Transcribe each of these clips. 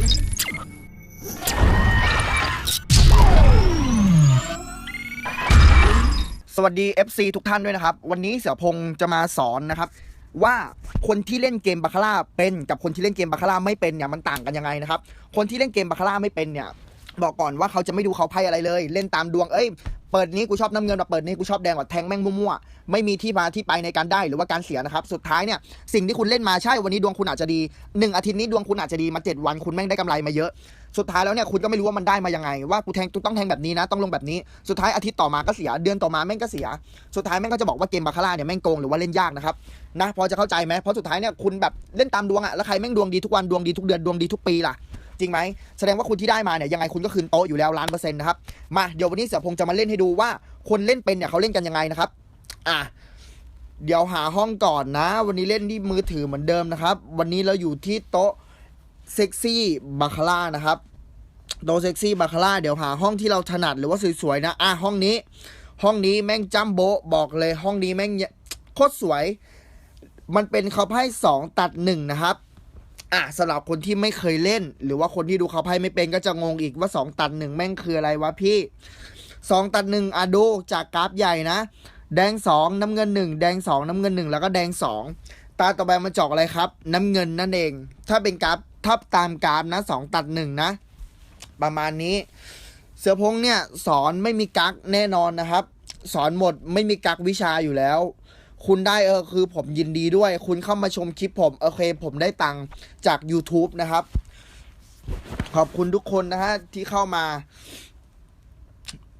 สวัสดี FC ทุกท่านด้วยนะครับ วันนี้เสี่ยพงษ์จะมาสอนนะครับ ว่าคนที่เล่นเกมบาคาร่าเป็นกับคนที่เล่นเกมบาคาร่าไม่เป็นเนี่ยมันต่างกันยังไงนะครับ คนที่เล่นเกมบาคาร่าไม่เป็นเนี่ย บอกก่อนว่าเขาจะไม่ดูเขาไพ่อะไรเลย เล่นตามดวงเอ้ยเปิดนี้กูชอบน้ำเงินแบบเปิดนี้กูชอบแดงแบบแทงแม่งมั่วๆไม่มีที่มาที่ไปในการได้หรือว่าการเสียนะครับ สุดท้ายเนี่ยสิ่งที่คุณเล่นมาใช่วันนี้ดวงคุณอาจจะดีหนึ่งอาทิตย์นี้ดวงคุณอาจจะดีมาเจ็ดวันคุณแม่งได้กำไรมาเยอะ สุดท้ายแล้วเนี่ยคุณก็ไม่รู้ว่ามันได้มายังไง ว่ากูแทงต้องแทงแบบนี้นะต้องลงแบบนี้สุดท้ายอาทิตย์ต่อมาก็เสียเดือนต่อมาแม่งก็เสีย สุดท้ายแม่งก็จะบอกว่าเกมบาคาร่าเนี่ยแม่งโกงหรือว่าเล่นยากนะครับนะพอจะเข้าใจไหมเพราะสุดท้ายเนี่ยคุณแบบเล่นตามดวงอะแล้วใครแม่งดวงดีทุกวันดวงดีทุกเดือนดวงดีทุกปีล่ะ จริงไหมแสดงว่าคุณที่ได้มาเนี่ยยังไงคุณก็คืนโต๊ะอยู่แล้วล้านเปอร์เซ็นต์นะครับมาเดี๋ยววันนี้เสือพงษ์จะมาเล่นให้ดูว่าคนเล่นเป็นเนี่ยเขาเล่นกันยังไงนะครับอะเดี๋ยวหาห้องก่อนนะ วันนี้เล่นที่มือถือเหมือนเดิมนะครับ วันนี้เราอยู่ที่โต๊ะเซ็กซี่บาคาร่านะครับโต๊ะเซ็กซี่บาคาร่าเดี๋ยวหาห้องที่เราถนัดหรือว่าสวยๆนะอะห้องนี้ ห้องนี้แม่งจัมโบะบอกเลยห้องนี้แม่งโคตรสวย มันเป็นเขาไพ่สองตัดหนึ่งนะครับ อะสำหรับคนที่ไม่เคยเล่น หรือว่าคนที่ดูเขาไพ่ไม่เป็นก็จะงงอีกว่าสองตัดหนึ่งแม่งคืออะไรวะพี่สองตัดหนึ่งอะดูจากกราฟใหญ่นะ แดงสองน้ำเงินหนึ่งแดงสองน้ำเงินหนึ่งแล้วก็แดงสองตาต่อไปมันจอกอะไรครับ น้ำเงินนั่นเอง ถ้าเป็นกราฟถ้าตามกราฟนะสองตัดหนึ่งนะ ประมาณนี้ เสือพงเนี่ยสอนไม่มีกักแน่นอนนะครับ สอนหมดไม่มีกักวิชาอยู่แล้ว คุณได้เออคือผมยินดีด้วย คุณเข้ามาชมคลิปผมโอเค ผมได้ตังค์จาก YouTube นะครับ ขอบคุณทุกคนนะฮะที่เข้ามา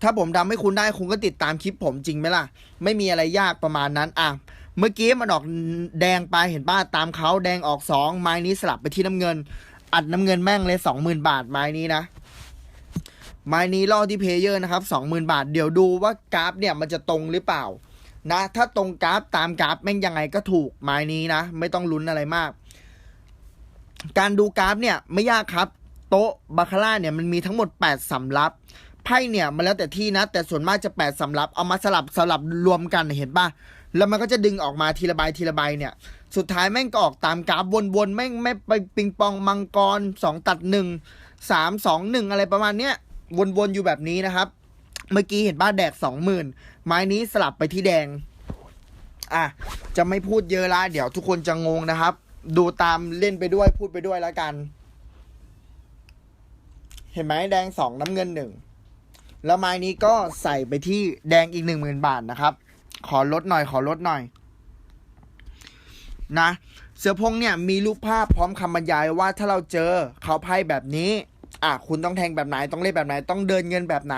ถ้าผมทำให้คุณได้คุณก็ติดตามคลิปผมจริงไหมล่ะ ไม่มีอะไรยากประมาณนั้น อะ เมื่อกี้มันออกแดงไปเห็นป้าตามเขาแดงออกสองไม้นี้สลับไปที่น้ำเงิน อัดน้ำเงินแม่งเลยสองหมื่นบาทไม้นี้นะไม้นี้ล่อที่เพเยอร์นะครับสองหมื่นบาท เดี๋ยวดูว่ากราฟเนี่ยมันจะตรงหรือเปล่า นะ ถ้าตรงกราฟตามกราฟแม่งยังไงก็ถูกไม้นี้นะ ไม่ต้องลุ้นอะไรมาก การดูกราฟเนี่ยไม่ยากครับ โต๊ะบาคาร่าเนี่ยมันมีทั้งหมด 8สำรับไพ่เนี่ยมันแล้วแต่ที่นะ แต่ส่วนมากจะ8สำรับเอามาสลับสลับรวมกันเห็นป่ะแล้วมันก็จะดึงออกมาทีละใบทีละใบเนี่ย สุดท้ายแม่งก็ออกตามกราฟวนๆแม่งไม่ไปปิงปองมังกรสองตัดหนึ่งสามสองหนึ่งอะไรประมาณเนี้ยวนๆอยู่แบบนี้นะครับ เมื่อกี้เห็นป้าแดกสองหมื่นไม้นี้สลับไปที่แดง อะ จะไม่พูดเยอะละเดี๋ยวทุกคนจะงงนะครับ ดูตามเล่นไปด้วยพูดไปด้วยแล้วกัน เห็นไหมแดงสองน้ำเงินหนึ่งแล้วไม้นี้ก็ใส่ไปที่แดงอีกหนึ่งหมื่นบาทนะครับ ขอลดหน่อย ขอลดหน่อย นะ เสือพงเนี่ยมีรูปภาพพร้อมคำบรรยายว่าถ้าเราเจอเขาไพ่แบบนี้ อะคุณต้องแทงแบบไหนต้องเล่นแบบไหน ต้องเดินเงินแบบไหน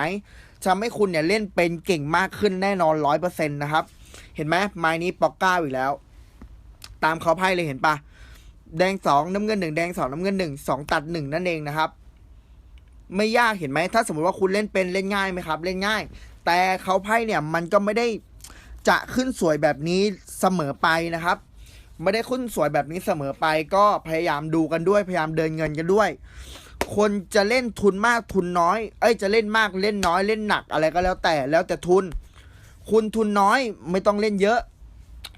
ทำให้คุณเนี่ยเล่นเป็นเก่งมากขึ้นแน่นอนร้อยเปอร์เซ็นต์นะครับ เห็นไหมไม้นี้ปอกเก้าอีกแล้ว ตามเขาไพ่เลยเห็นปะแดงสองน้ำเงินหนึ่งแดงสองน้ำเงินหนึ่งสองตัดหนึ่งนั่นเองนะครับ ไม่ยากเห็นไหมถ้าสมมติว่าคุณเล่นเป็นเล่นง่ายไหมครับ เล่นง่าย แต่เขาไพ่เนี่ยมันก็ไม่ได้จะขึ้นสวยแบบนี้เสมอไปนะครับ ไม่ได้ขึ้นสวยแบบนี้เสมอไปก็พยายามดูกันด้วยพยายามเดินเงินกันด้วย คนจะเล่นทุนมากทุนน้อย เอ้ยจะเล่นมากเล่นน้อยเล่นหนักอะไรก็แล้วแต่แล้วแต่ทุน คุณทุนน้อยไม่ต้องเล่นเยอะ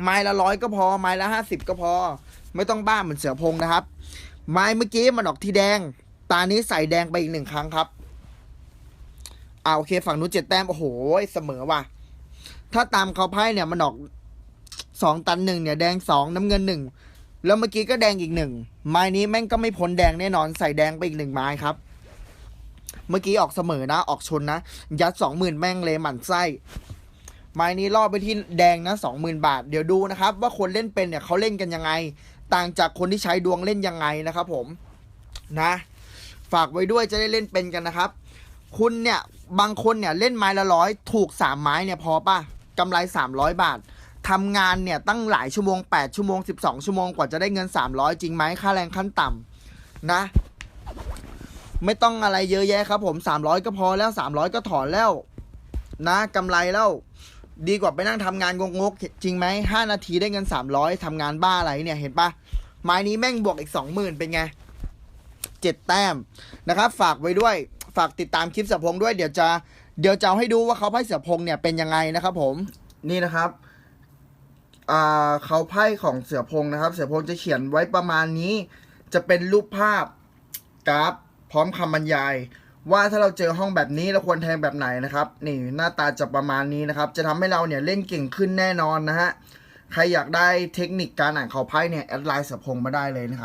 ไม้ละร้อยก็พอ ไม้ละห้าสิบก็พอ ไม่ต้องบ้าเหมือนเสือพงนะครับ ไม้เมื่อกี้มันออกที่แดง ตานี้ใส่แดงไปอีกหนึ่งครั้งครับเอาโอเค ฝั่งนู้นเจ็ดแต้ม โอ้โหเสมอว่ะ ถ้าตามเขาไพ่เนี่ยมันออกสองตันหนึ่งเนี่ย แดงสองน้ำเงินหนึ่ง แล้วเมื่อกี้ก็แดงอีกหนึ่งไม้นี้แม่งก็ไม่พ้นแดงแน่นอนใส่แดงไปอีกหนึ่งไม้ครับ เมื่อกี้ออกเสมอนะ ออกชนนะ ยัดสองหมื่นแม่งเลยหมั่นไส้ไม้นี้ล่อไปที่แดงนะสองหมื่นบาท เดี๋ยวดูนะครับ ว่าคนเล่นเป็นเนี่ยเขาเล่นกันยังไง ต่างจากคนที่ใช้ดวงเล่นยังไงนะครับ ผมนะ ฝากไว้ด้วยจะได้เล่นเป็นกันนะครับ คุณเนี่ยบางคนเนี่ยเล่นไม้ละร้อยถูกสามไม้เนี่ยพอป่ะกำไรสามร้อยบาท ทำงานเนี่ยตั้งหลายชั่วโมงแปดชั่วโมงสิบสองชั่วโมงกว่าจะได้เงินสามร้อยจริงไหมค่าแรงขั้นต่ำนะ ไม่ต้องอะไรเยอะแยะครับผมสามร้อยก็พอแล้วสามร้อยก็ถอนแล้ว นะกำไรแล้ว ดีกว่าไปนั่งทำงานงกๆจริงไหมห้านาทีได้เงินสามร้อยทำงานบ้าอะไรเนี่ยเห็นปะไม้นี้แม่งบวกอีกสองหมื่นเป็นไงเจ็ดแต้มนะครับ ฝากไว้ด้วยฝากติดตามคลิปเสือพงด้วยเดี๋ยวจะเดี๋ยวจะให้ดูว่าเขาไพ่เสือพงเนี่ยเป็นยังไงนะครับผมนี่นะครับ เขาไพ่ของเสือพงนะครับ เสือพงจะเขียนไว้ประมาณนี้ จะเป็นรูปภาพกราฟพร้อมคำบรรยาย ว่าถ้าเราเจอห้องแบบนี้เราควรแทงแบบไหนนะครับ นี่หน้าตาจะประมาณนี้นะครับ จะทำให้เราเนี่ยเล่นเก่งขึ้นแน่นอนนะฮะใครอยากได้เทคนิคการอ่านเขาไพ่เนี่ยแอดไลน์เสือพงมาได้เลยนะครับ